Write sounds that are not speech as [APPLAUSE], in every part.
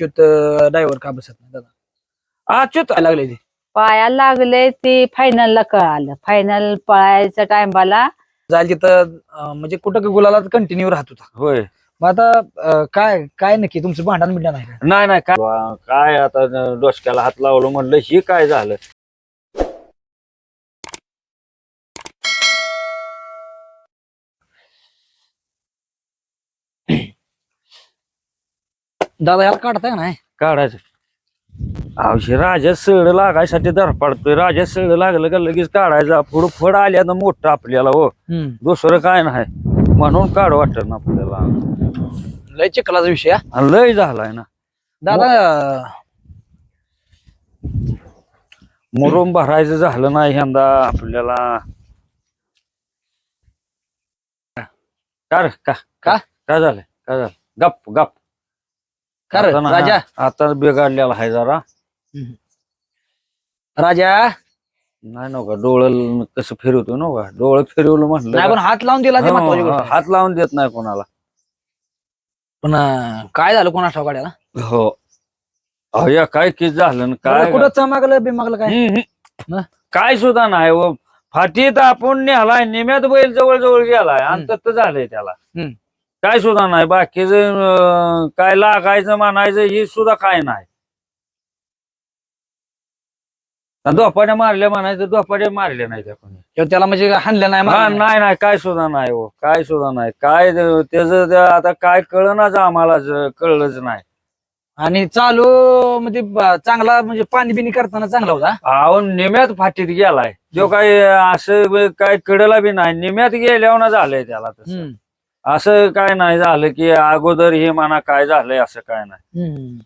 Achyut driver का बसत नाही दादा? अच्युत लागले ते? पायाला लागले ते फायनलला कळालं. फायनल पळायच्या टायमाला जायला तिथं म्हणजे कुठं का गुलाला कंटिन्यू राहत होता. होय. मग आता काय काय नक्की? तुमचं भांडण नाही का? नाही नाही काय काय आता डोसक्याला हात लावलं म्हणलं ही काय झालं? दादा याला काढताय ना काढायचं. अवशी राजा सळ लागायसाठी दर पडतोय राजा सळ लागलं का लगेच काढायचा. पुढं फड आल्या मोठं आपल्याला हो. दुसरं काय नाही. म्हणून काढ वाटत ना आपल्याला. लय चिखलाचा विषय हा. आणि लय झालाय ना. दादा मुरुम भरायचं झालं नाही यंदा आपल्याला. का? का? का? काय झालंय? काय झालं गप गप का रे, आता ना- राजा. आता बिघडलेला आहे जरा. राजा. नाही नका डोळं कसं फिरवतो नका डोळं फिरवलं म्हटलं नाही का? पण हात लावून दिला ते हो, महत्वाची हो, गोष्ट. हात लावून देत नाही कोणाला. पण अं, काय झालं कोणा ठाव गाड्याला? हो. अहो या काय किस झालं काय कुठं चमागलं बिमागलं काय? हम्म, हम्म. मग? काय सुद्धा नाही व फाटीत आपण नेलाय निम्यात बैल जवळ जवळ गेलाय आणि तत्त झालंय त्याला. हम्म. काय सुद्धा नाही बाकीच काय लागायचं म्हणायचं हे सुद्धा काय नाही. दोपाड्या मारल्या म्हणायचं दोपाड्या मारल्या नाही त्या कोणी. किंवा त्याला म्हणजे हाणलं नाही हा मारलं नाही. नाही नाही काय सुद्धा नाही हो काय सुद्धा नाही. काय त्याच आता काय कळनाच आम्हाला ज- कळलंच नाही. आणि चालू म्हणजे ब- चांगला म्हणजे पाणी बिनी करताना चांगला होता? अहो निम्यात फाटीत गेलाय. जो काय असं काय कळला बी नाही. निम्यात गेल्यावर झालंय त्याला तसं. हम्म. असं काय नाही झालं की अगोदर हे म्हणा काय झालंय असं काय नाही. हम्म.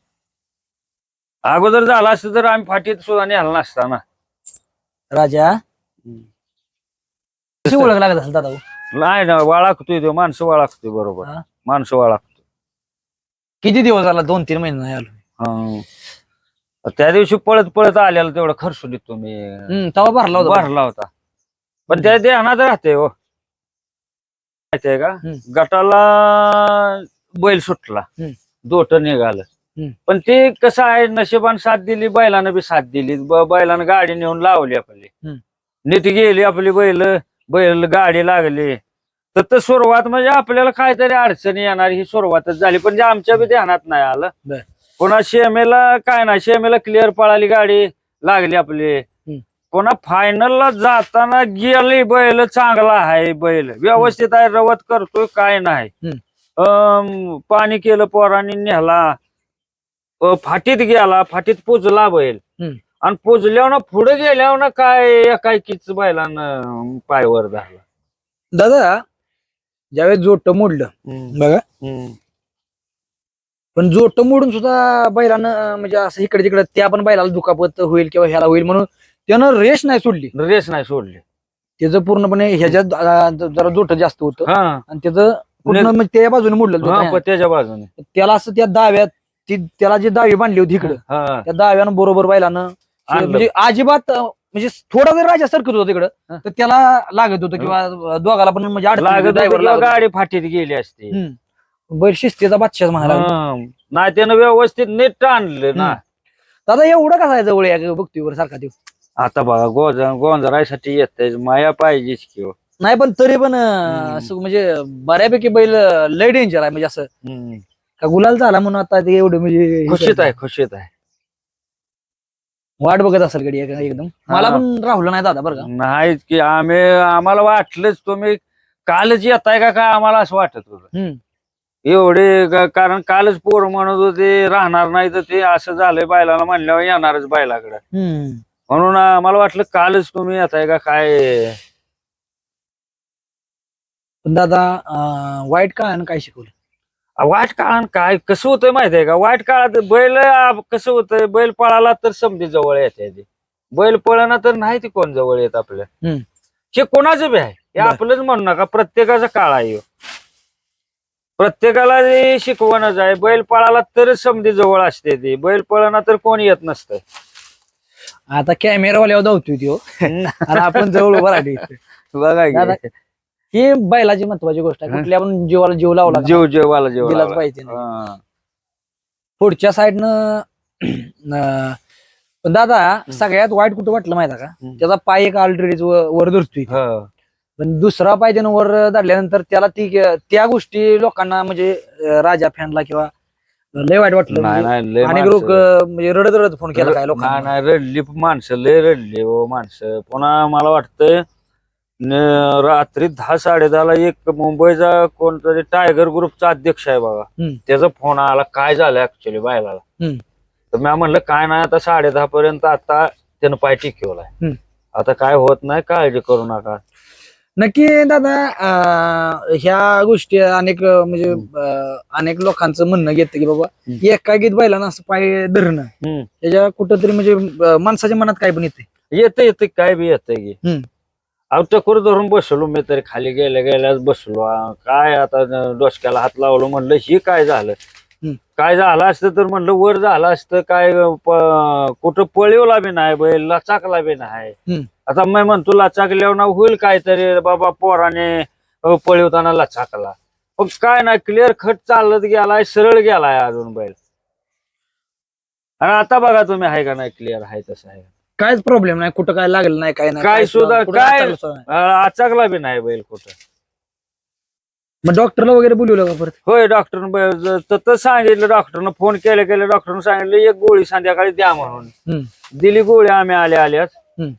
अगोदर झालं असतं तर आम्ही फाटीत सुद्धा नेला नसता ना. राजा कशी ओळख लागत असेल दादा हो? नाही ना वाळाकतोय तो माणसं वाळाकतोय बरोबर. हा? माणसं वाळाकतोय किती दिवस झाला? दोन तीन महिने नाही आलो. हं. त्या दिवशी पळत पळत आलेला तेवढं खर्चून येतो मी. हम्म, तवा भरला होता. भरला होता. पण त्या ध्यानात राहते हो. माहितीये का. गटाला बैल सुटला. दोट निघालं. पण ते कसं आहे नशिबान साथ दिली बैलानं बी साथ दिली बैलानं गाडी नेऊन लावली आपली. नीट गेली आपली बैल बैल गाडी लागली तर तर सुरुवात म्हणजे आपल्याला काहीतरी अडचणी येणार ही सुरुवातच झाली पण जे आमच्या बी ध्यानात नाही आलं. पुन्हा शेमेला काय नाही शेमेला क्लिअर पळाली गाडी लागली आपली पुन्हा फायनलला जाताना गेली बैल चांगला आहे बैल. व्यवस्थित आहे रवत करतोय काय नाही. अं, पाणी केलं पोरांनी नेला. अं, फाटीत गेला फाटीत पुजला बैल. हम्म. आणि पुजल्यावर ना पुढे गेल्यावर ना काय एकाएकीच बैलानं पायवर झाला. दादा ज्यावेळेस जोट मोडलं बघा. पण जोट मोडून सुद्धा बैलानं अं, म्हणजे असं इकडे तिकडे त्या पण बैलाला दुखापत होईल किंवा ह्याला होईल म्हणून त्यानं रेस नाही सोडली रेस नाही सोडली त्याचं पूर्णपणे ह्याच्यात अं, जरा जोट जास्त होतं हा आणि त्याचं पूर्ण म्हणजे त्या बाजूने मोडलं हा, त्याच्या बाजूने त्याला असं त्या दाव्यात ती त्याला जी दावी बांधली होती इकडं हा त्या दाव्यानं बरोबर आणलं. म्हणजे अजिबात अं, म्हणजे थोडा जर राजा सरकत होता तिकडं हा. तर त्याला लागत होतं किंवा दोघाला पण म्हणजे अडचण होती, लागत होतं driver किंवा लागत होतं. गाडी फाटीत गेली असती हम्म. बैल शिस्तीचा बादशाह. हा. नाही त्यानं व्यवस्थित नीट आणलं ना दादा एवढं कसा आहे जवळ या बघतोय सारखा देव आता बघा गोजा गोंजरायसाठी येत माया पाहिजेच की हो. नाही पण तरी पण अं. असं म्हणजे बऱ्यापैकी बैल अं, लय डेंजर आहे म्हणजे असं हम्म. का गुलाल झाला म्हणून आता ते एवढं म्हणजे हे खुशीत. आहे खुशीत आहे वाट बघत असेल गडी एक- एकदम मला हा. पण राहुल नाही दादा बरं का नाहीच की आम्ही आम्हाला वाटलंच तुम्ही कालच येताय का काय आम्हाला असं वाटत होतं हम्म. एवढे ग- कारण कालच पोर म्हणत होते राहणार नाही तर ते असं झालंय बैलाला म्हणल्यावर येणारच बैलाकडे हम्म. म्हणून आम्हाला वाटलं कालच तुम्ही येताय का काय? पण दादा अं, वाईट आणि काय शिकवलं? वाईट काळात काय कसं होतंय माहितीये का? वाईट काळात बैल आ, कसं होतंय बैल पळाला तर समधी जवळ येते ते. बैल पळना तर नाही ते कोण जवळ येत आपल्या हम्म. हे कोणाचं बी आहे? हे बर. आपलंच म्हणू नका प्रत्येकाचा काळ आहे ह्यो. प्रत्येकाला हे शिकवणच आहे बैल पळाला तरच समधी जवळ असते ती. बैल पळना तर कोण येत नसतंय आता कॅमेरावाल्यावर धावतोय त्यो [LAUGHS] आणि आपण जवळ उभा इथे. बघा की. ही बैलाची महत्वाची गोष्ट आहे. कुठल्या आपण जीवाला जीव लावला का? जीव जेवाला जेव दिलाच. पाहिजे. पुढच्या साईडनं पण दादा सगळ्यात वाईट कुठं वाटलं माहिती का हम्म. त्याचा पाय एक ऑलरेडी वर धरतोय. पण दुसरा पाय त्यानं वर धरल्यानंतर त्याला ती त्या गोष्टी लोकांना म्हणजे अं, राजा फॅनला किंवा लय वाईट वाटलं नाही म्हणजे नाही लय अनेक माणसं- लोक म्हणजे रडत रडत फोन केला काय नाही लोकांना? नाही रडली माणसं लय रडली हो माणसं. पुन्हा मला वाटतंय न- रात्री दहा साडे दहाला एक मुंबईचा कोणतरी टायगर ग्रुपचा अध्यक्ष आहे बघा. हम्म. त्याचा फोन आला. काय झालं ऍक्च्युली बायलाला? हम्म. तर मी म्हणलं काय नाही आता साडे दहा पर्यंत आता त्यानं पाय टिकवलाय. हम्म. आता काय होत नाही काळजी करू नका. नक्की दादा अं, ह्या गोष्टी अनेक अं, म्हणजे अं, अनेक लोकांचं म्हणणं घेतं की बाबा हम्म. एकागीत बैलांना असं पाय धरणं हम्म. त्याच्या कुठंतरी म्हणजे अं, माणसाच्या मनात काय पण येते येतं येतं काय बी येतं की हम्म. अहो टकोर धरून बसलो मी तरी खाली गेल्या गेल्याच बसलो आ, काय आता न- डोसक्याला हात लावलो म्हणलं ही काय झालं. काय झालं असतं तर म्हणलं वर झालं असतं काय प- कुठं पळवला बी नाही बैल लाचाकला बी नाही. हम्म. आता मी म्हणतो लाचाकल्यावर ना होईल काहीतरी बाबा पोराने अ, पळवताना लाचाकला. पण काय नाही क्लिअर खट चालत गेलाय सरळ गेलाय अजून बैल. आणि आता बघा तुम्ही आहे का नाही क्लिअर आहे तसं आहे. कायच प्रॉब्लेम नाही कुठं काय लागलं नाही काय नाही. काय काय सुद्धा- कुठं काय- आचारलं सुद्धा नाही. अ, आचाकला बी नाही बैल कुठं. मग डॉक्टरला वगैरे बोलवलं का परत? होय डॉक्टरनं तर सांगितलं डॉक्टरनं फोन केले केले डॉक्टरनं सांगितलं एक गोळी संध्याकाळी द्या म्हणून. हम्म. दिली गोळी आम्ही आले आल्याच हम्म.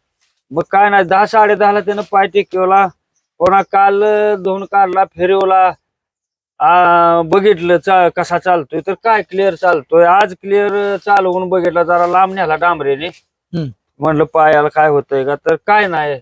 मग काय नाही दहा साडे दहाला त्यानं पाय टेकवला. पुन्हा काल धुवून काढला फिरवला. आ, बघितलं चा कसा चालतोय तर काय क्लिअर चालतोय. आज क्लिअर चालवून बघितला जरा लांब न्याला डांबरेने. हम्म. म्हणलं पायाला काय होतंय का? तर काय नाही.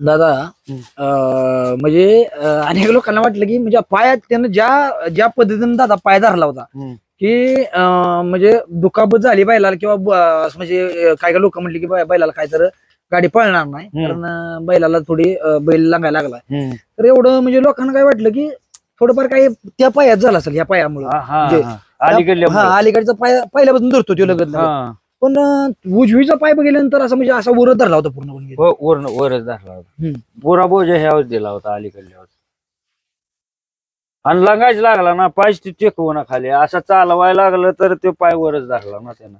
दादा. अं, म्हणजे अं, अनेक लोकांना वाटलं की म्हणजे पायात त्यानं ज्या ज्या पद्धतीने दादा पाय धरला होता हम्म. की अं, म्हणजे दुखापत झाली बैलाला किंवा ब- असं म्हणजे अं, काय काय लोक म्हटले की बै- बैलाला काय तर गाडी पळणार नाही हम्म. कारण अं, बैलाला थोडी अं, बैल लागायला लागला हम्म. तर एवढं म्हणजे लोकांना काय वाटलं की थोडंफार काही त्या पायात झालं असेल ह्या पायामुळे हा, हा, जे- हा. अलीकडल्या हा अलीकडचा पाय पहिल्यापासून धरतो तो लगत लगत. हा. पण उजवीचा पाय बघितल्यानंतर असं म्हणजे असा उरत धरला होता पूर्ण वरण वरच धरला होता. हम्म. पुरा बोजा ह्यावर दिला होता अलीकडल्यावर आणि लंगायच लागला ना पाय टेकवू ना खाली. असा चालवायला लागलं तर ते पाय वरच धरला ना त्यानं.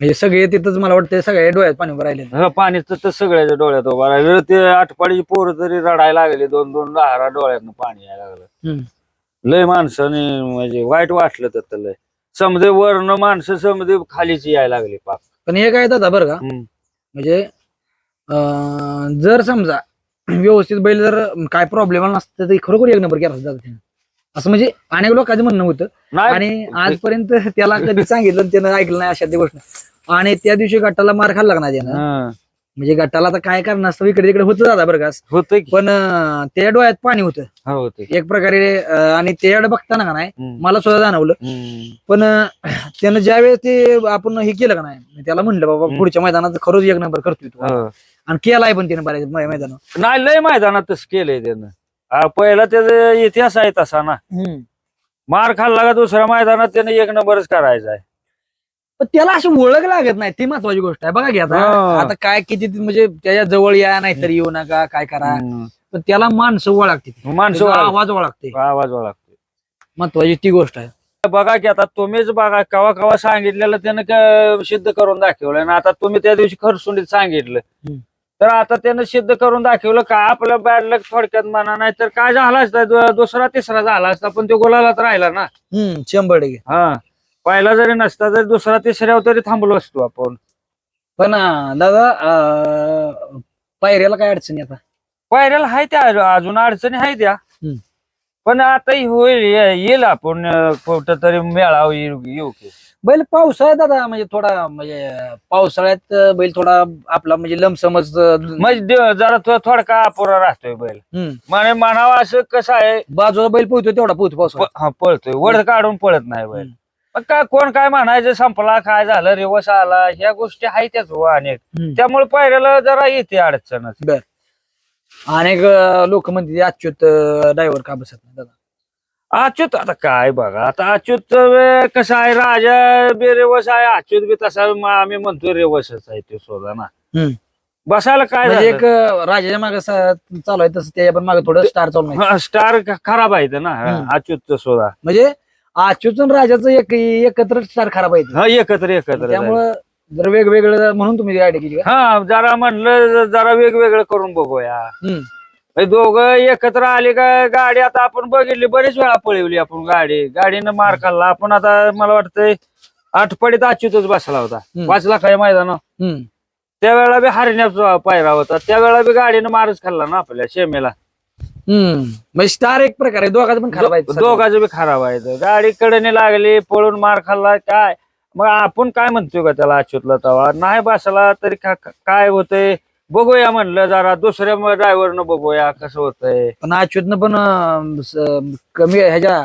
म्हणजे सगळे तिथंच मला वाटतं सगळ्या डोळ्यात पाणी उभं राहिले ह, पाणी तर तर सगळ्याच्या डोळ्यात उभा राहिलं. ते आठपाडीची पोरं तरी रडायला लागले दोन दोन दहा डोळ्यातनं पाणी यायला लागलं. हम्म. लय माणसाने म्हणजे वाईट वाटलं तर लय. समजे वरनं माणसं समजे खालीच यायला लागली पाक पण हे काय दादा बरं का हम्म. म्हणजे अं, जर समजा व्यवस्थित बैल जर काय प्रॉब्लेम नसतं तर खरोखर एक नंबर केला असता दादा त्यानं. असं म्हणजे अनेक लोकांचं म्हणणं होतं नाही आणि आजपर्यंत त्याला कधी सांगितलं आणि त्यानं ऐकलं नाही अशा गोष्ट आणि त्या दिवशी गटाला मार खाल्ला का नाही त्यानं हा. म्हणजे गटाला तर काय कारण असतं इकडे तिकडे होतं दादा बरं का असं. होतं की पण अं, त्या डोळ्यात पाणी होतं हो. एक प्रकारे अं, आणि त्याकडे बघताना का नाही हम्म. मला सुद्धा जाणवलं हम्म. पण अं, त्यानं ज्यावेळेस ते आपण हे केलं का नाही त्याला म्हणलं बाबा. पुढच्या मैदानात खरंच एक नंबर करतोय तू हो. आणि केलाय पण त्यानं बऱ्याच मै- मैदानात नाही लय मैदानातच केलंय त्यानं पहिला त्याचा इतिहास आहे तसा ना मार खाल्ला का दुसऱ्या मैदानात त्यानं एक नंबरच करायचा आहे पण त्याला अशी ओळख लागत नाही ती महत्वाची गोष्ट आहे. बघा की आता हा. आता काय किती म्हणजे त्याच्याजवळ या नाहीतर येऊ नका काय करा. हम्म. पण त्याला माणसं ओळखते. माणसं त्याचा ओळख- आवाज ओळखते. आवाज ओळखते. महत्वाची ती गोष्ट आहे. बघा की आता तुम्हीच बघा कवा कवा सांगितलेलं त्यानं क- सिद्ध करून दाखवलं. आणि आता तुम्ही त्या दिवशी खरसुंडीत सांगितलं. हम्म. तर आता त्यानं सिद्ध करून दाखवलं का आपलं बॅड लक थोडक्यात म्हणा नाही तर काय झाला असता? दु- दुसरा तिसरा झाला असता पण तो गोलालाच राहिला ना. हम्म शंभर टक्के. हा. पहिला जरी नसता तरी दुसरा तिसऱ्यावर तरी थांबलो असतो आपण पण अं, दादा अं, पायऱ्याला काय अडचणी आता पायऱ्याला आहे त्या अजून- अजून अडचणी आहे त्या हम्म. पण आता होईल ये- येईल आपण अं, कुठं तरी मेळाव येऊ येऊ की. बैल पावसाळ्यात दादा म्हणजे थोडा म्हणजे पावसाळ्यात अं, बैल थोडा आपला म्हणजे लमसमच अं, म्हणजे जरा थो- थोडका अपुरा राहतोय बैल हम्म. म्हणे म्हणावं असं कसं आहे बाजूला बैल पोहतो तेवढा पोहतो पावसाळ्यात प- हा, पळतोय वड काढून पळत नाही बैल हम्म. मग काय कोण काय म्हणायचं संपला काय झालं रिवस आला ह्या गोष्टी आहेत त्याच हो अनेक. हम्म. त्यामुळे पायऱ्याला जरा येते अडचणच. अनेक लोक म्हणते अच्युत ड्रायव्हर का बसत नाही दादा? अच्युत आता काय बघा आता अच्युत कसं आहे राजा बी रेवस आहे अच्युत बी तसा म- आम्ही म्हणतो रेवसच आहे तो सोदा ना. हम्म. बसायला काय म्हणजे एक अं, राजाच्या मागे चालू आहे तसं त्याच्या पण मागे थोडं स्टार चालू नाही. स्टार खराब आहे इथं ना हम्म. अच्युतचं सुद्धा. म्हणजे अच्युतन राजाचं एक एकत्र स्टार खराब आहे हा एकत्र एकत्र त्यामुळं जर वेगवेगळं म्हणून तुम्ही गाडी केली का? हा जरा म्हणलं जरा वेगवेगळं करून बघूया. हम्म. हे दोघं एकत्र आले का गाडी आता आपण बघितली बरेच वेळा पळवली आपण गाडी. गाडीनं मार खाल्ला. आपण आता मला वाटतंय आठपडीत अच्युतच बसला होता. हम्म. पाच लाखाच्या मैदान? हम्म. त्यावेळेला बी हरण्याचा पायरा होता. त्यावेळेला बी गाडीनं मारच खाल्ला ना आपल्या शेमेला. हम्म. म्हणजे स्टार एक प्रकारे दोघांचं पण खराब आहे दोघांचं बी खराब आहे गाडी कडे लागली पळून मार खाल्ला काय? मग आपण काय म्हणतोय का त्याला अच्युतला तवा? नाही बसला तरी काय होतंय? बघूया म्हणलं जरा. दुसऱ्या ड्रायव्हरनं बघूया कसं होतंय. पण अच्युतनं पण अं, कमी ह्याच्या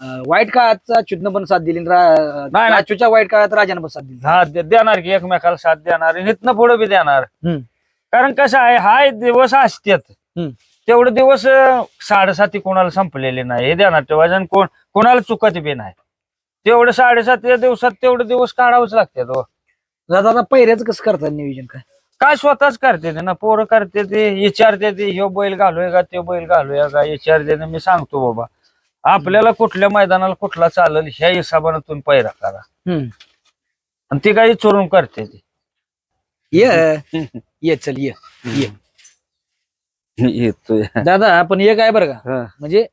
अं, वाईट काळात अच्युतनं पण साथ दिली रा- नाही. अच्युतच्या वाईट काळात राजानं पण साथ दिली. हा दे- देणार की एकमेकाला साथ देणार आणि इथनं पुढे बी देणार. हम्म. कारण कसं आहे हाय दिवस असतात हम्म. तेवढे दिवस अं, साडेसाती कोणाला संपलेले नाही हे देणार ठेवायचं आणि कोण कोणाला चुकत बी नाही तेवढे साडेसात या दिवसात तेवढे दिवस काढावंच लागतात हो. दादा आता कसं करतात नियोजन काय काय स्वतःच करते ते ना पोरं करते ते विचारते ते ह्यो बैल घालूया का ते बैल घालूया का विचारते ते मी सांगतो बाबा आपल्याला कुठल्या मैदानाला कुठला चालेल ह्या हिशोबाने तुम्ही पैरा करा हम्म. आणि ती काही चोरून करते ती ये [LAUGHS] ये चल ये ये. येतोय. दादा पण एक आहे बरं का? हा. म्हणजे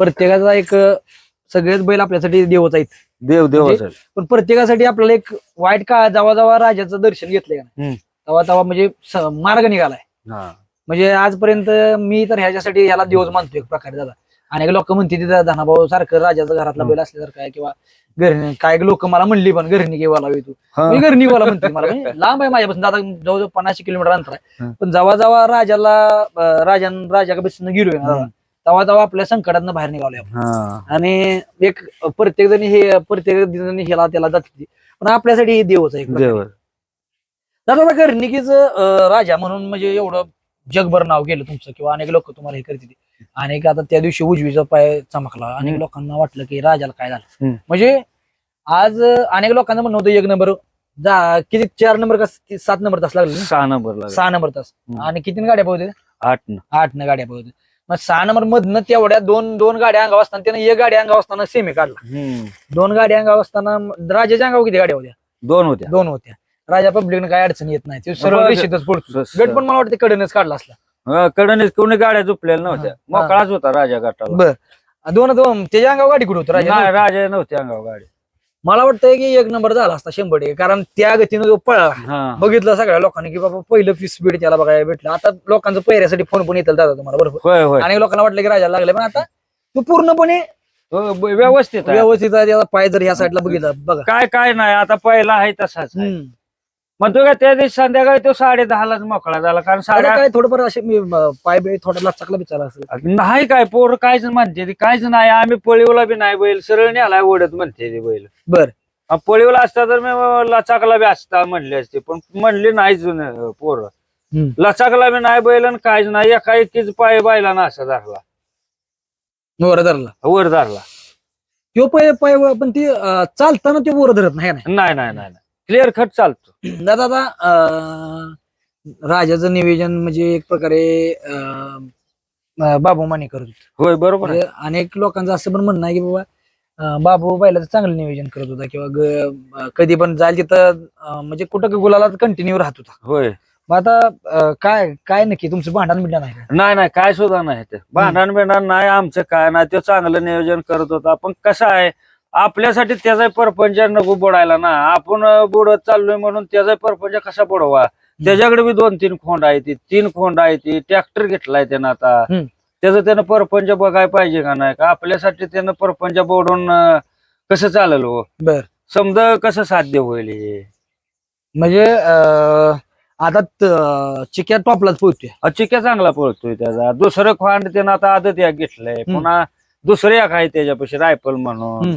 प्रत्येकाचा एक सगळेच बैल आपल्यासाठी देवच आहेत. देव देव म्हणजे असेल पण प्रत्येकासाठी आपल्याला एक वाईट काळ जेव्हा जेव्हा राजाचं दर्शन घेतलंय का हम्म. तेव्हा तेव्हा म्हणजे स- मार्ग निघालाय. हा. म्हणजे आजपर्यंत मी तर ह्याच्यासाठी ह्याला देवच मानतो एक प्रकारे दादा. अनेक लोक म्हणते तिथं धनाभाऊ सारखं राजाचं घरातला बैल असल्यासारखं आहे किंवा घरणी काय लोक मला म्हणली पण घरणी गेवाला तू. मी घरणी गेवाला म्हणते मला. म्हणजे [LAUGHS] लांब आहे माझ्यापासून दादा जवळजवळ पन्नास किलोमीटर अंतर आहे. पण जेव्हा जेव्हा राजाला अं, राजान राजाकडे गेलोय ना तेव्हा तेव्हा आपल्या संकटातनं बाहेर निघालोय आपण. आणि एक प्रत्येक जणी हे प्रत्येक जणी ह्याला त्याला जाते पण आपल्यासाठी हे देवच आहे दादा आता घरनिकीच राजा म्हणून म्हणजे एवढं जगभर नाव गेलं तुमचं किंवा अनेक लोक तुम्हाला हे करते अनेक आता त्या दिवशी उजवीचा पाय चमकला. अनेक. लोकांना वाटलं की राजाला काय झालं. म्हणजे आज अनेक लोकांना म्हणणं होतं एक नंबर जा किती चार नंबर का सात नंबर तास लागले? सहा नंबर सहा नंबर तास. आणि किती गाड्या पाहते आठ न. आठ न गाड्या पाहते मग सहा नंबर मधनं तेवढ्या दोन दोन गाड्या अंगावर असताना त्यानं एक गाडी अंगावर असताना सेमी काढला. दोन गाड्या अंगावर असताना राजाच्या अंगावर किती गाड्या होत्या? दोन होत्या. दोन होत्या. राजा पब्लिकनं काय अडचण येत नाही. ते सरळ बरं. रेषेतच पडतो. स- गट पण मला वाटतं कडनच काढला असला हा, कडने कोणी गाड्या झोपलेल्या नव्हत्या. हा. मोकळाच होता राजा गटाला. बर. दोन दोन त्याच्या अंगावर गाडी कुठे होतं? राजा नाही राजा नव्हते अंगाव गाडी. मला वाटतंय की एक नंबर झाला असता शंभर टक्के. कारण त्या गतीनं जो पळला हा. बघितलं सगळ्या लोकांनी की बाबा पहिलं फी स्पीड त्याला बघायला भेटलं. आता लोकांचं पहिऱ्यासाठी फोन पण येतील दादा तुम्हाला बरोबर? होय होय. अनेक लोकांना वाटलं की राजाला लागले पण आता तू पूर्णपणे हो, ब- व्यवस्थित आहे. व्यवस्थित आहे, त्याचा पाय जर ह्या साईडला बघितला बघा. काय काय नाही. आता पहिला आहे तसाच आहे. हम्म. म्हणतो का त्या दिवशी संध्याकाळी तो साडे दहालाच मोकळा झाला कारण साडे काय थोडंफार असे मी अं, पाय बी थोडा लचकला बिचारा असेल. नाही काय पोर कायच म्हणते ती काहीच नाही आम्ही पळीवला बी नाही बैल सरळ नेलाय ओढत म्हणते ती बैल. बर. अ, पळीवला असता तर मी लचाकला बी असता म्हणले असते पण म्हणली नाहीच न- पोर. हम्म. लचाकला बी नाही बैल आणि काहीच नाही एका एकीच पाय बायला ना असा धरला. वर धरला. वर धरला. तो पाय पाय पण ती अं, चालताना ते वर धरत नाही है ना नाही नाही नाही. क्लिअर खट चालतो. दादा आता अं, राजाचं नियोजन म्हणजे एक प्रकारे अं, अं, बाबू माने करत होते. होय बरोबर आहे. म्हणजे अनेक लोकांचं असं पण म्हणणं आहे की बाबा अं, बाबू बैलाचं चांगलं नियोजन करत होता किंवा ग- कधी पण जाईल तिथं अं, म्हणजे कुठं गुलाला कंटिन्यू राहत होता. होय. मग आता अं, काय काय नक्की तुमचं भांडण बिंडण आहे का? नाही नाही काय सुद्धा नाही ते. भांडण बिंडण नाही आमचं काय नाही. तो चांगलं नियोजन करत होता. पण कसं आहे आपल्यासाठी त्याचा परपंच नको बुडायला ना. आपण बुडत चाललोय म्हणून त्याचा परपंच कसा बुडवा? त्याच्याकडे बी दोन तीन खोंड आहे ती. तीन खोंड आहे ती. ट्रॅक्टर घेतलाय त्यानं आता. त्याचं त्यानं परपंच बघायला पाहिजे का नाही? का आपल्यासाठी त्यानं परपंच बुडून कसं चालेल हो? बर. समजा कसं साध्य होईल हे? म्हणजे आता चिक्या टॉपलाच पोहोचतोय अ, चिक्या चांगला पळतोय त्याचा. दुसरं खोंड त्यानं आता आदत या घेतलंय. पुन्हा दुसरे एक आहे त्याच्यापाशी रायफल म्हणून.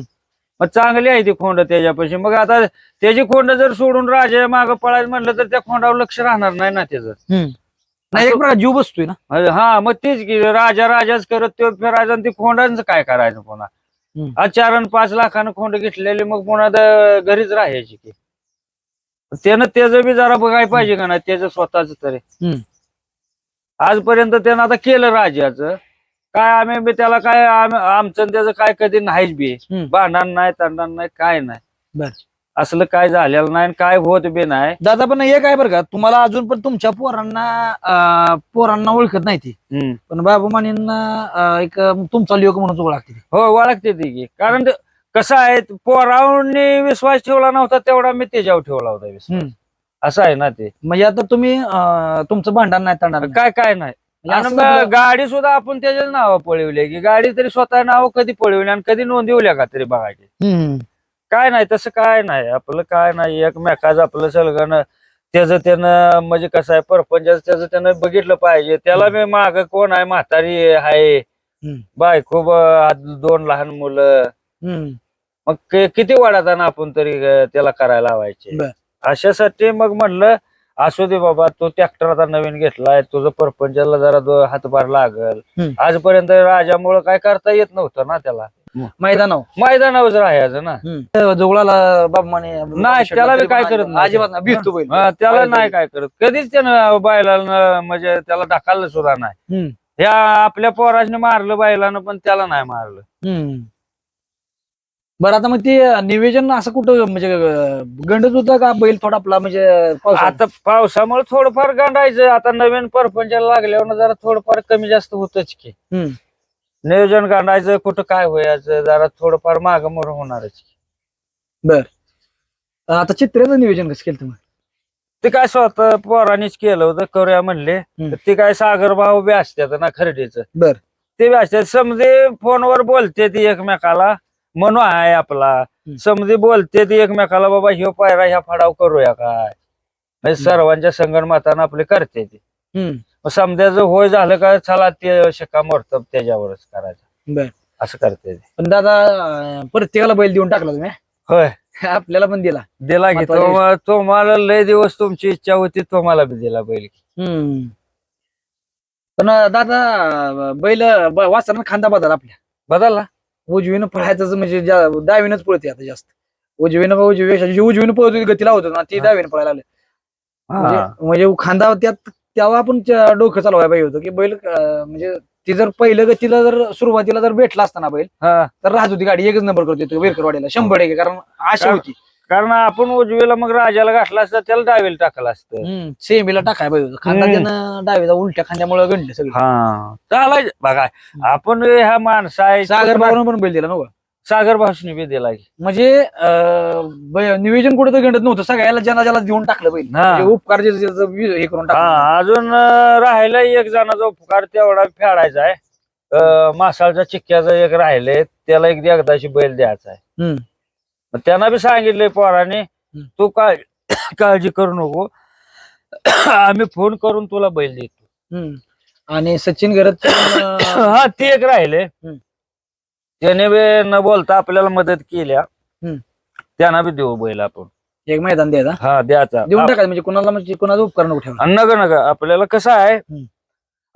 मग चांगली आहे ती खोंड त्याच्यापाशी. मग आता त्याची खोंड जर सोडून राजा माग पळायचं म्हणलं तर त्या खोंडावर लक्ष राहणार नाही ना त्याचं. नाही एक प्रकार जीव बसतोय ना. हा मग तेच की राजा राजाच करत तो फिरायचं आणि ती खोंडांचं काय करायचं पुन्हा? चार आणि पाच लाखानं खोंड घेतलेली मग पुन्हा घरीच राहायची की. त्यानं त्याचं बी जरा बघायला पाहिजे का नाही? त्याचं स्वतःच तरी. आजपर्यंत त्यानं आता केलं राजाचं. काय आम्ही बी त्याला काय आम- आमचं आणि त्याचं काय कधी नाहीच बी. हम्म. भांडण नाही तंडण नाही काय नाही. बर. असलं काय झालेलं नाही आणि काय होत बी नाही. दादा पण एक आहे बरं का तुम्हाला अजून पण तुमच्या पोरांना अं, पोरांना ओळखत नाही ती. हम्म. पण बाबू मानेंना अं, एक तुमचा लोक म्हणून ओळखते हो ओळखते ती की. कारण ते- कसं आहे पोरावनी विश्वास ठेवला नव्हता तेवढा मी त्याच्यावर ठेवला होता विश्वास. हम्म. असं आहे ना ते. म्हणजे आता तुम्ही अं, तुमचं भांडण नाही तणार काय काय नाही. आणि असं मग आपलं- गाडी सुद्धा आपण त्याच्याच नाव पळवली की गाडी तरी स्वतः नाव कधी पळवली आणि कधी नोंदवल्या का तरी बघायची हम्म. काय नाही तसं काय नाही आपलं काय नाही एकमेकाचं आपलं सलगण त्याचं त्यानं म्हणजे कसं आहे परपंचाचं त्याचं त्यानं बघितलं पाहिजे त्याला मी माग कोण आहे म्हातारी आहे हम्म. बायको ब- दोन लहान मुलं हम्म. मग कि- किती वाढताना आपण तरी अं, त्याला करायला लावायचे बर. अशासाठी मग म्हणलं असू दे बाबा तो ट्रॅक्टर आता नवीन घेतलाय तुझं परपंचाला जरा दो- हातभार लागल. हम्म. आजपर्यंत राजामुळं काय करता येत नव्हतं ना त्याला. मैदानावर. मैदानावरच राहायचं ना. माने नाही, त्याला बी काय करत नाही. अजिबात नाही भिजतो बैल. हा, त्याला नाही काय करत. कधीच त्यानं बायला म्हणजे त्याला ढकललं सुद्धा नाही. हम्म. ह्या आपल्या पोराने मारलं बायलानं पण त्याला नाही मारलं. हम्म. बरं आता मग ते निवेदन असं कुठं म्हणजे अं, गंडच होतं का बैल थोडा आपला म्हणजे पावसाळ्यात? आता पावसामुळे थोडंफार गांडायचं आता नवीन परपंचाला लागल्यावर जरा थोडंफार कमी जास्त होतच की हम्म. नियोजन गांडायचं कुठं काय व्हायचं जरा थोडंफार माग मोर होणारच की. आता चित्र्याचं नियोजन कसं केलं तुम्ही ते काय स्वतः पोरांनीच केलं होतं करूया म्हणले हम्म. ते काय सागर भाऊ बी असतात ना खरेदीचं बर. ते बी असतात समजे फोनवर बोलते ती एकमेकाला म्हणू आहे आपला. समजे बोलते ती एकमेकाला बाबा ह्यो पायरा ह्या फडाव करूया काय? म्हणजे सर्वांच्या संगणमतानं आपले करते ती. मग समजायचं होय झालं का चला ते शिक्का मोडतं त्याच्यावरच करायचं. असं करते ते. पण दादा प्रत्येकाला बैल देऊन टाकला तुम्ही? होय. [LAUGHS] आपल्याला पण दिला. दिला की तो तुम्हाला लय दिवस तुमची इच्छा होती तुम्हाला बी दिला बैल हम्म. पण दादा बैल वासरानं खांदा बदल आपल्या. बदलला? उजवीनं पळायचं म्हणजे डावीनच पळते आता जास्त उजवीनं उजवी जी उजवीनं पळत होती गती लावत होती ना ती. डावीनं पळायला लागली म्हणजे. म्हणजे खांदा त्यात तेव्हा आपण डोकं चालवायला पाहिजे होतं की बैल म्हणजे ती जर पहिलं गतीला जर सुरुवातीला जर भेटला असता ना बैल हा. तर राहत होती गाडी एकच नंबर करत होती शंभर टक्के कारण आशा होती कारण आपण उजवीला मग राजाला घातला असता त्याला डावीला टाकलं असतं. सेमीला टाकाय पाहिजे होतं. खांदा हम्म. त्यानं डावीचा उलट्या खांद्यामुळे गणले सगळे. हा. चालाय बघा आपण ह्या माणसा आहे सागर बाबा पण बैल दिला नव्हता सागर भाषणी बी दिला की. म्हणजे अं, ब- नियोजन कुठे तर गणत नव्हतं. सगळ्याला ज्याला ज्याला देऊन टाकलं बैल. हा. म्हणजे उपकार जे- जे- जे वि- हे करून टाकलं. हा अजून अं, राहिला एक जणाचा उपकार तेवढा फेडायचा आहे अं, मासाळचा चिक्क्याचा एक राहिले त्याला एक एकदाची बैल द्यायचा आहे हम्म. मग त्यांना बी सांगितलंय पोराने तू काय काळजी करू नको. आम्ही फोन करून तुला बैल देतो. आणि सचिन गरज हा ते एक राहिले. त्याने बी न बोलता आपल्याला मदत केल्या. त्यांना बी देऊ बैल आपण. एक मैदान द्यायचा? हा द्यायचा. देऊन टाकायचं म्हणजे कोणाला म्हणजे कोणाचा उपकार नको ठेवा. नका नका. आपल्याला कसं आहे.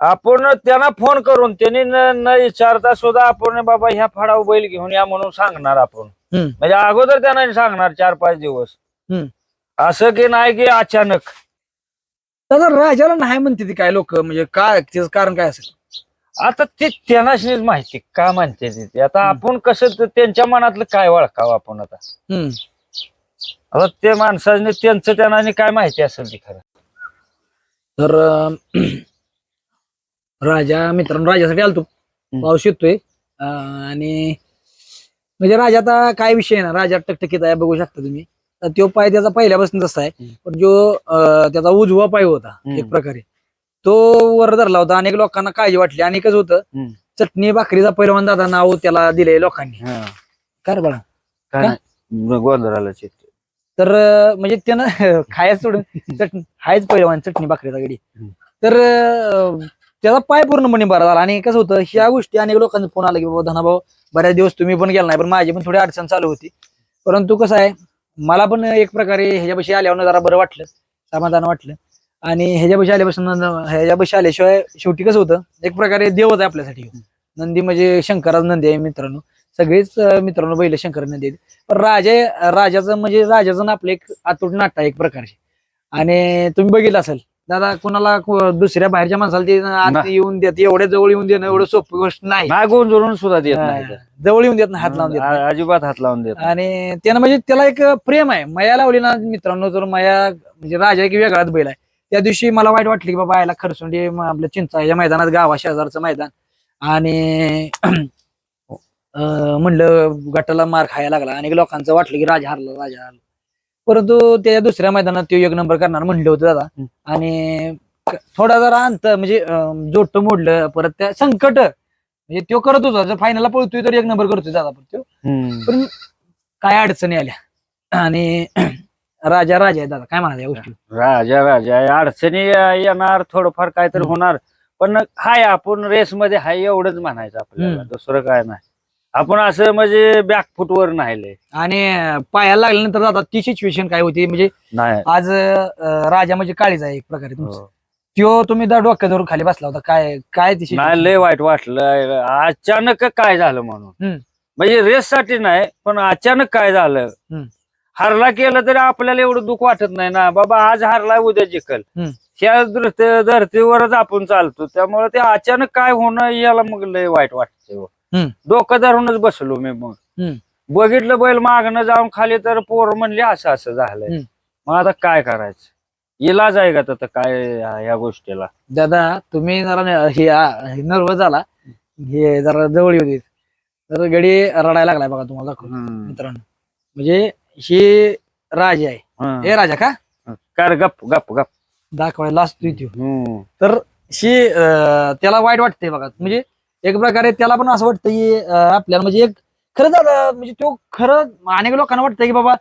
आपण त्यांना फोन करून त्यांनी न विचारता सुद्धा आपण बाबा ह्या फडाव बैल घेऊन या म्हणून सांगणार आपण. म्हणजे अगोदर त्यांना सांगणार चार पाच दिवस. असं की नाही की अचानक दादा राजाला नाही म्हणते ती काय लोक म्हणजे काय त्याचं कारण काय असेल आता ते त्यांनाच माहिती का म्हणते ते. आता. आपण कसं त्यांच्या मनातलं काय ओळखावं आपण आता. आता ते माणसाने त्यांचं त्यांना काय माहिती असेल ती खरं तर राजा मित्रांनो राजासाठी आलतो पाऊस येतोय अं, आणि म्हणजे राजा आता काय विषय आहे ना राजा टकटकीत आहे बघू शकता तुम्ही तर तो पाय त्याचा पहिल्यापासून तसा आहे हम्म. पण जो अं, त्याचा उजवा पाय होता हम्म. एक प्रकारे तो वर धरला होता अनेक लोकांना काळजी वाटली कसं होतं. चटणी भाकरीचा पैलवान दादा नाव त्याला दिले लोकांनी काय रे बाळा काय का? नाही. गोंधळाला चित्त. तर अं, म्हणजे त्यानं [LAUGHS] खायच सोडून चटणी हायच पहिलवान चटणी भाकरीचा गडी हम्म. तर अं, त्याचा पाय पूर्णपणे बरा झाला आणि कसं होतं ह्या गोष्टी अनेक लोकांचा फोन आला की बाबा धनाभाऊ बऱ्याच दिवस तुम्ही पण गेला नाही पण माझी पण थोडी अडचण चालू होती. परंतु कसं आहे मला पण एक प्रकारे ह्याच्यापाशी आल्यावर जरा बरं वाटलं समाधान वाटलं. आणि ह्याच्यापाशी आल्यापासून ह्याच्यापाशी आल्याशिवाय शेवटी कसं होतं एक प्रकारे देवच आहे आपल्यासाठी. नंदी म्हणजे शंकराज नंदी आहे मित्रांनो. सगळेच मित्रांनो बैल शंकर नदी पण राजा राजाचं म्हणजे राजाचं ना आपलं एक आतुट नाटा आहे एक प्रकारचे. आणि तुम्ही बघितलं असेल दादा कोणाला को- दुसऱ्या बाहेरच्या माणसाला ते आत नाही. येऊन देत एवढ्या जवळ येऊन देणं एवढं सोपी गोष्ट नाही. नाही गोंजरून सुद्धा देत नाही हा, जवळ येऊन देत नाही हात लावून देत नाही. अजिबात हात लावून देत नाही. आणि त्यानं म्हणजे त्याला एक प्रेम आहे. मया लावली ना मित्रांनो तर मया म्हणजे राजा एक वेगळाच बैल आहे. त्या दिवशी मला वाईट वाटलं की बाबा याला खरसुंडी म- आपल्या चिंचाच्या मैदानात गावा शेजारचं मैदान. आणि [CLEARS THROAT] अं, म्हणलं गटाला मार खायला लागला. आणि लोकांचं वाटलं की राजा हरला राजा हरला. परंतु त्याच्या दुसऱ्या मैदानात तो एक नंबर करणार म्हणलं होतं दादा. आणि थोडा जरा अंत म्हणजे जोट मोडलं परत त्या संकट म्हणजे तो करत होता. फायनलला पळतोय तर एक नंबर करतोय दादा पण तो. पण काय अडचणी आल्या? आणि [CLEARS THROAT] राजा राजा आहे दादा. काय म्हणाले या गोष्टी राजा राजा अडचणी येणार थोडंफार काहीतरी. होणार. पण हाय आपण रेस मध्ये हाय एवढंच म्हणायचं आपल्याला. दुसरं काय नाही. आपण असं म्हणजे बॅकफुट वर नाही आणि पायाला लागल्यानंतर दादा ती सिच्युएशन काय होती म्हणजे नाही आज अं, राजा म्हणजे काळीच आहे एक प्रकारे तुमचं हो. त्यो तुम्ही त्या डोक्यावर खाली बसला होता काय काय ती situation? नाही लय वाईट वाटलं अचानक काय झालं म्हणून. म्हणजे रेस साठी नाही पण अचानक काय झालं हम्म. हारला केलं तरी आपल्याला एवढं दुःख वाटत नाही ना बाबा आज हारला उद्या जिकल हम्म. ह्या धरती- धर्तीवरच आपण चालतो त्यामुळे ते अचानक काय होणं याला मग लय वाईट वाटते हम्म. डोकं धरूनच बसलो मी मग. बघितलं बैल मागणं जाऊन खाली तर पोर म्हणले असं असं झालंय. मग आता काय करायचं? इलाज आहे का तर काय ह्या गोष्टीला? दादा तुम्ही जरा हे नर्वस झाला. हे जरा जवळ येऊ देत. तर गडी रडायला लागलाय बघा तुम्हाला मित्रांनो. म्हणजे हे राजा आहे. हं. राजा का? कर गप गप गप दाखवायला असतो. तर शी त्याला वाईट वाटते बघा. म्हणजे एक प्रकारे त्याला पण असं वाटतं की आपल्याला म्हणजे एक खरं दादा म्हणजे तो खरं अनेक लोकांना वाटतं की बाबा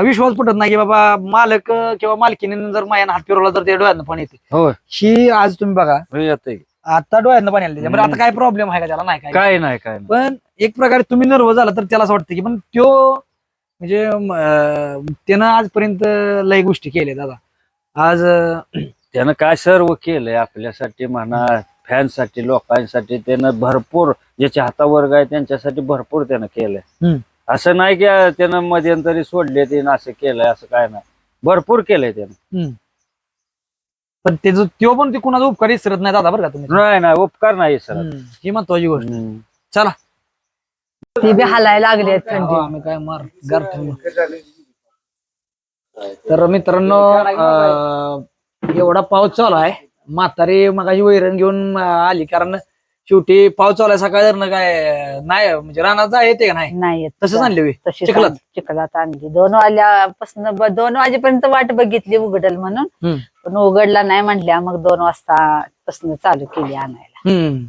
विश्वास पटत नाही की बाबा मालक किंवा मालकीने जर मायानं हात फिरवला तर ते डोळ्यानं पाणी येते. होय. ही आज तुम्ही बघा हे. आता डोळ्यानं पाणी आलं त्याच्यामुळे आता काय प्रॉब्लेम आहे का त्याला? नाही काय काय नाही. काय नाही. पण एक प्रकारे तुम्ही नर्वस झाला तर त्याला असं वाटतं की पण त्यो म्हणजे अं, त्यानं आजपर्यंत लय गोष्टी केल्या दादा. आज अं, त्यानं काय सर्व केलंय आपल्यासाठी म्हणा फॅनसाठी लोकांसाठी त्यानं भरपूर ज्याचे हातावर्ग आहे त्यांच्यासाठी भरपूर त्यानं केलंय. असं नाही की त्यानं मध्यंतरी सोडले ते असं केलंय असं काय नाही भरपूर केलंय त्यानं. पण त्याचं त्यो पण ते कुणाचा उपकार विसरत नाही दादा बरं का तुम्ही नाही नाही उपकार नाही सर. ही महत्वाची गोष्ट हम्म. ती बी हालायला लागली हो, थंडी आम्ही काय मार गार. तर मित्रांनो एवढा पाऊस चालू आहे म्हातारी मगाशी वैरण घेऊन आली कारण शेवटी पाऊस चालू सकाळी धरणं काय नाही म्हणजे रानात येते का नाही नाही येत तसंच आणले होय. तशी चिखलात? चिखलात आणली दोन वाजल्यापासून ब- दोन वाजेपर्यंत वाट बघितली उघडल म्हणून हम्म. पण उघडला नाही म्हटल्या मग दोन वाजता पासून चालू केली आणायला हम्म.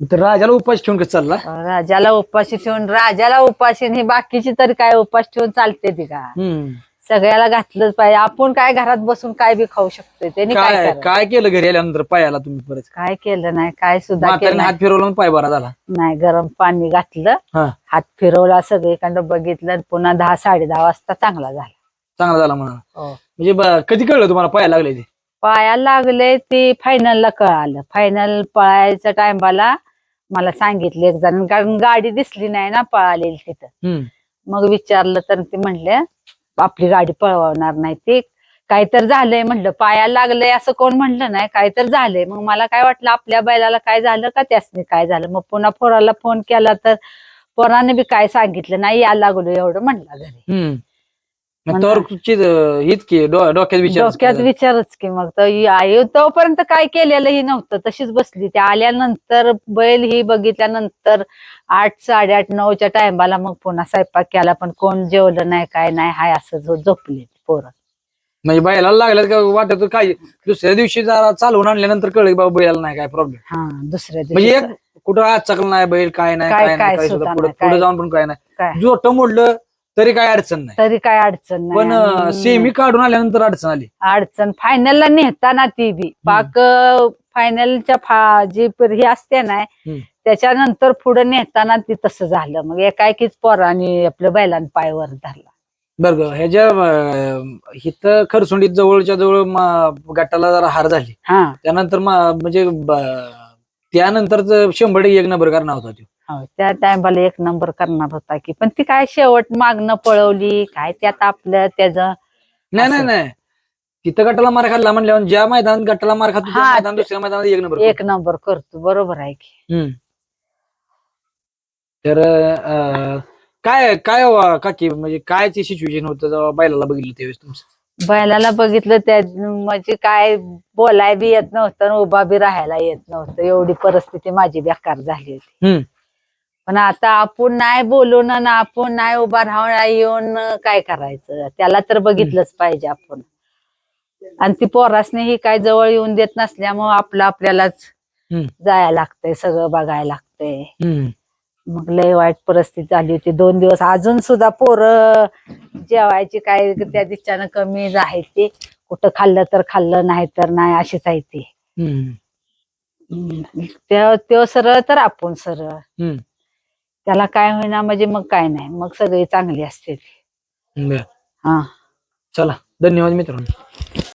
तर राजाला उपास ठेवून कसं चालला राजाला उपाशी ठेवून राजाला उपाशी आणि बाकीची तरी काय उपास ठेवून चालते ती का हम्म. सगळ्याला घातलंच पाहिजे. आपण काय घरात बसून काय बी खाऊ शकतोय त्यांनी काय काय करायचं? काय केलं घरी आल्यानंतर पायाला तुम्ही परत? काय केलं नाही काय सुद्धा केलं म्हातारीने हात फिरवला आणि पाय बरा झाला. नाही गरम पाणी घातलं हा. हात फिरवला सगळीकडं बघितलं आणि पुन्हा दहा साडे दहा वाजता चांगला झाला. चांगला झाला म्हणा. हो. म्हणजे ब- कधी कळलं तुम्हाला पाया लागले ते? पायाला लागले ते फायनलला कळालं. फायनल पळायच्या टायमाला मला सांगितले एक जण कारण गाडी दिसली नाही ना पळालेली तिथं. हम्म. मग विचारलं तर ते म्हणले आपली गाडी पळवणार नाही. ते काय तर झालंय म्हणलं पायाला लागलंय असं कोण म्हणलं नाही काय तर झालंय. मग मला काय वाटलं आपल्या बैलाला काय झालं का त्यासने काय झालं? मग पुन्हा पोराला फोन केला तर पोराने बी काय सांगितलं? नाही यायला लागलो एवढं म्हणलं घरी. मग म्हणलं- तर तुझी, अं, हीच की डो- डोक्यात विचार डोक्यात विचारच की मग. तर ही आई तोपर्यंत काय केलेलंही नव्हतं. तशीच बसली. त्या आल्यानंतर बैल ही बघितल्यानंतर आठ साडेआठ नऊच्या टायमाला मग पुन्हा स्वयंपाक केला. पण कोण जेवलं नाही काय नाही हाय असं जो झोपले पोरं. म्हणजे बैलाला लागल्यात का वाटत काय? दुसऱ्या दिवशी जरा चालवून आणल्यानंतर कळलं की बाबा बैलाला नाही काय प्रॉब्लेम हा दुसऱ्या म्हणजे दिवशी एक कुठं आज चकल नाही बैल काय नाही काय- काय नाही काय सुद्धा पुढे नाही, पुढे काय. जाऊन पण काय नाही. काय? जोट मोडलं तरी काय अडचण नाही. तरी काय अडचण नाही. पण आणि सेमी काढून आल्यानंतर अडचण आली. अडचण फायनलला नेताना ती बी. पाक फायनलच्या फा जी पर- ही असते ना हम्म. त्याच्यानंतर पुढे नेताना ती तसं झालं. मग एकाएकीच पोराने आपल्या बैलांना पायवर धरला. बरं का, ह्याच्या अं, इथं खरसुंडीत जवळच्या जवळ म- गटाला जरा हार झाली. हा. त्यानंतर म- म्हणजे ब- त्यानंतर शंभर एक नंबर करणार होता तो. त्या टायमाला एक नंबर करणार होता की पण ती काय शेवट मागणं पळवली काय त्यात आपलं त्याच नाही नाही. नाही तिथं गटाला मार खाल्ला म्हणल्यावर ज्या मैदानात गटाला मार खातो त्या हा, मैदानात दुसऱ्या मैदानात एक नंबर एक नंबर करतो बरोबर आहे की हम्म. तर अं, काय काय व्हा काकी म्हणजे कायची सिच्युएशन होतं जेव्हा बैलाला बघितलं त्यावेळेस तुमचं बैलाला बघितलं त्या म्हणजे काय बोलाय बी येत नव्हतं आणि उभा बी राहायला येत नव्हतं एवढी परिस्थिती माझी बेकार झाली होती हम्म. पण आता आपण नाही बोलून आणि आपण नाही उभा राहून येऊन काय करायचं? त्याला तर बघितलंच पाहिजे आपण. आणि ती पोरासने ही काय जवळ येऊन देत नसल्यामुळं आपलं आपल्यालाच. जायला लागतंय सगळं बघायला लागतंय. मग लय वाईट परिस्थिती झाली होती. दोन दिवस अजून सुद्धा पोरं जेवायची काय त्या दिवसानं कमी आहे ते. कुठं खाल्लं तर खाल्लं नाही तर नाही अशीच आहे ती. सरळ तर आपण सरळ. त्याला काय होईना म्हणजे मग काय नाही मग सगळी चांगली असते ती. बरं. हा चला धन्यवाद मित्रांनो